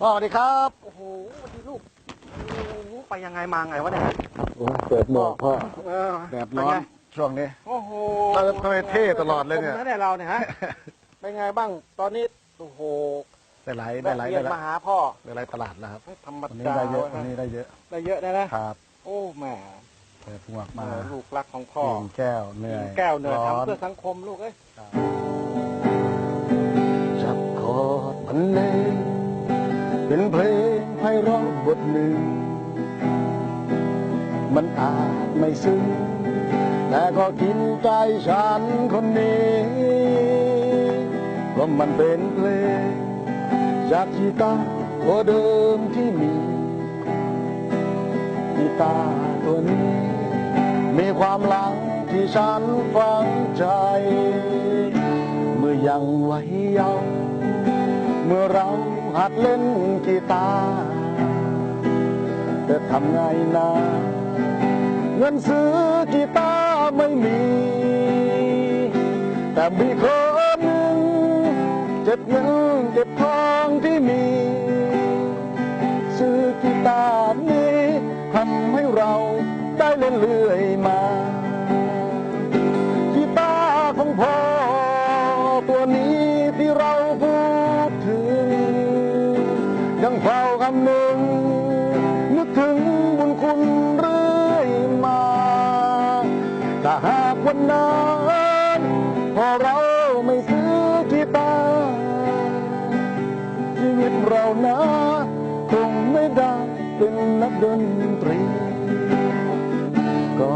พ่อสวัสดีครับโอ้โหสวัสดีลูกโอ้โหไปยังไงมาไงวะเนี่ยโอ้เปิดหมวกพ่อเออแดดร้อนเป็ไงช่วงนี้ โอ้โหเราทำไมเท่ตลอดเลยเนี่ย ผมนะเนี่ยเราเนี่ยฮะเป็นไงบ้างตอนนี้โอ้โหได้ไหลได้ไหลแวะเวีได้ยนไหลมาหาพ่อได้ไหลตลาดแล้วครับไม่ธรรมวันนี้ดาได้เยอะววันนี้ได้เยอะได้เยอะนะนะครับโอ้แหมเปิดหมวกมาลูกรักของพ่อกินแก้วเหนื่อยแก้วเหนื่อยร้อนทำเพื่อสังคมลูกเอ้ย จับคอร์ดมันเลง เป็นเพลงไพเราะบทหนึ่ง มันอาจไม่ซึ้งแต่ก็กินใจฉันคนนี้เพราะมันเป็นเพลง จากกีตาร์ตัวเดิมที่มีกีตาร์ตัวนี้ มีความหลังที่ฉันฝังใจ เมื่อยังวัยเยาว เมื่อเราหัดเล่นกีตาร์แต่ทำไงนะเงินซื้อกีตาร์ไม่มี แต่มีคนหนึ่งเจ็บเงินเก็บทองที่มี ซื้อกีตาร์นี้ทำให้เราได้เล่นเรื่อยมา ยังเฝ้าคำหนึ่งนึกถึงบุญคุณเรื่อยมาถ้าหากวันนั้นพอเราไม่ซื้อกีตาร์ชีวิตเรานะคงไม่ได้เป็นนักดนตรีก็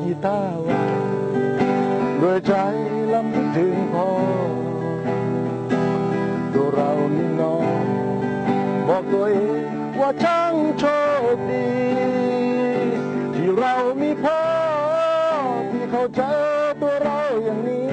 กีตาร์ไว่าด้วยใจ ช่างโชคดี ที่เรามีพ่อที่เข้าใจตัวเราอย่างนี้